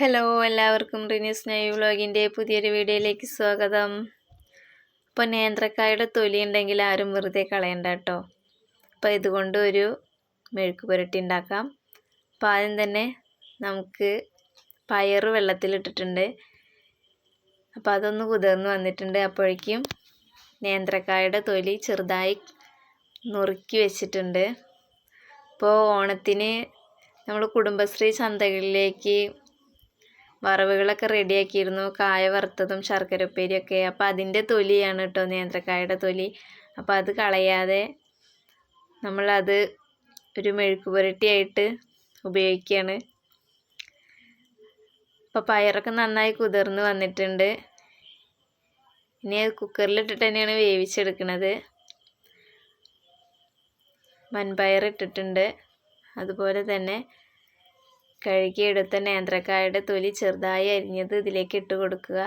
Hello എല്ലാവർക്കും റിനീസ് നൈ വ്ളോഗിന്റെ പുതിയൊരു വീഡിയോയിലേക്ക് സ്വാഗതം. അപ്പോൾ നേന്ത്രക്കായുടെ തൊലി ഉണ്ടെങ്കിൽ ആരും വെറുതെ കളയണ്ട കേട്ടോ. അപ്പോൾ ഇതുകൊണ്ട് ഒരു മെഴുക്ക് പുരട്ടി ഉണ്ടാക്കാം. അപ്പോൾ ആദ്യം തന്നെ നമുക്ക് പയർ വെള്ളത്തിലിട്ടിട്ടുണ്ട്. അപ്പോൾ അതൊന്ന് കുതിർന്ന് വന്നിട്ടുണ്ട്. അപ്പോഴേക്കും നേന്ത്രക്കായുടെ തൊലി ചെറുതായി നുറുക്കി വെച്ചിട്ടുണ്ട്. അപ്പോൾ ഓണത്തിന് നമ്മൾ കുടുംബശ്രീ ചന്തകളിലേക്ക് വറവുകളൊക്കെ റെഡിയാക്കിയിരുന്നു. കായ വറുത്തതും ശർക്കര ഉപ്പേരിയൊക്കെ അപ്പോൾ അതിന്റെ തൊലിയാണ് കേട്ടോ നേന്ത്രക്കായുടെ തൊലി. അപ്പോൾ അത് കളയാതെ നമ്മളത് ഒരു മെഴുക്ക് പുരട്ടിയായിട്ട് ഉപയോഗിക്കുകയാണ് അപ്പോൾ പയറൊക്കെ നന്നായി കുതിർന്ന് വന്നിട്ടുണ്ട്. ഇനി അത് കുക്കറിലിട്ടിട്ട് തന്നെയാണ് വേവിച്ചെടുക്കുന്നത് മൺപയർ ഇട്ടിട്ടുണ്ട് അതുപോലെ തന്നെ കഴുകിയെടുത്ത നേന്ത്രക്കായുടെ തൊലി ചെറുതായി അരിഞ്ഞത് ഇതിലേക്ക് ഇട്ട് കൊടുക്കുക.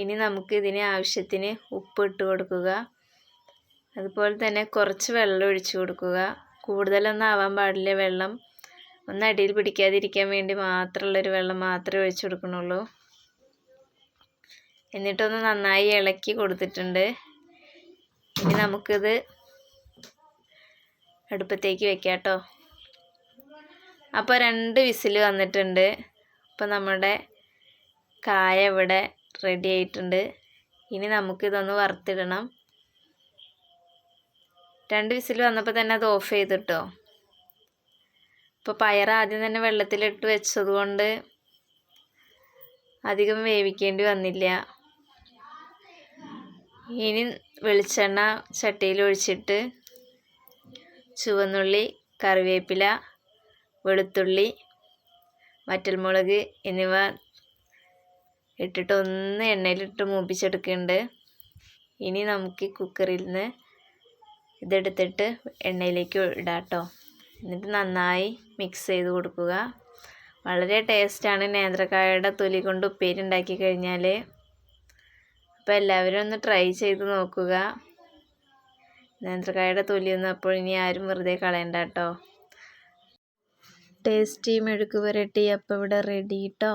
ഇനി നമുക്ക് ഇതിന് ആവശ്യത്തിന് ഉപ്പ് ഇട്ട് കൊടുക്കുക. അതുപോലെ തന്നെ കുറച്ച് വെള്ളം ഒഴിച്ചു കൊടുക്കുക. കൂടുതലൊന്നും ആവാൻ പാടില്ല വെള്ളം. ഒന്ന് അടിയിൽ പിടിക്കാതിരിക്കാൻ വേണ്ടി മാത്രമുള്ളൊരു വെള്ളം മാത്രമേ ഒഴിച്ചു കൊടുക്കണുള്ളൂ എന്നിട്ടൊന്ന് നന്നായി ഇളക്കി കൊടുത്തിട്ടുണ്ട്. ഇനി നമുക്കിത് അടുപ്പത്തേക്ക് വെക്കാം കേട്ടോ അപ്പോൾ രണ്ട് വിസിൽ വന്നിട്ടുണ്ട്. അപ്പോൾ നമ്മുടെ കായ ഇവിടെ റെഡി ആയിട്ടുണ്ട്. ഇനി നമുക്കിതൊന്ന് വറുത്തിടണം. രണ്ട് വിസിൽ വന്നപ്പോൾ തന്നെ അത് ഓഫ് ചെയ്തിട്ടോ ഇപ്പോൾ പയർ ആദ്യം തന്നെ വെള്ളത്തിലിട്ട് വെച്ചതുകൊണ്ട് അധികം വേവിക്കേണ്ടി വന്നില്ല. ഇനി വെളിച്ചെണ്ണ ചട്ടിയിൽ ഒഴിച്ചിട്ട് ചുവന്നുള്ളി കറിവേപ്പില വെളുത്തുള്ളി വറ്റൽമുളക് എന്നിവ ഇട്ടിട്ട് ഒന്ന് എണ്ണയിലിട്ട് മൂപ്പിച്ചെടുക്കുന്നുണ്ട്. ഇനി നമുക്ക് കുക്കറിൽ നിന്ന് ഇതെടുത്തിട്ട് എണ്ണയിലേക്ക് ഇടാട്ടോ. എന്നിട്ട് നന്നായി മിക്സ് ചെയ്ത് കൊടുക്കുക. വളരെ ടേസ്റ്റാണ് നേന്ത്രക്കായയുടെ തൊലി കൊണ്ട് ഉപ്പേരി ഉണ്ടാക്കി കഴിഞ്ഞാൽ അപ്പോൾ എല്ലാവരും ഒന്ന് ട്രൈ ചെയ്ത് നോക്കുക. നേന്ത്രക്കായയുടെ തൊലിയൊന്നും അപ്പോൾ ഇനി ആരും വെറുതെ കളയണ്ട കേട്ടോ. ടേസ്റ്റി മെഴുക്ക് പുരട്ടി. അപ്പം ഇവിടെ റെഡി കേട്ടോ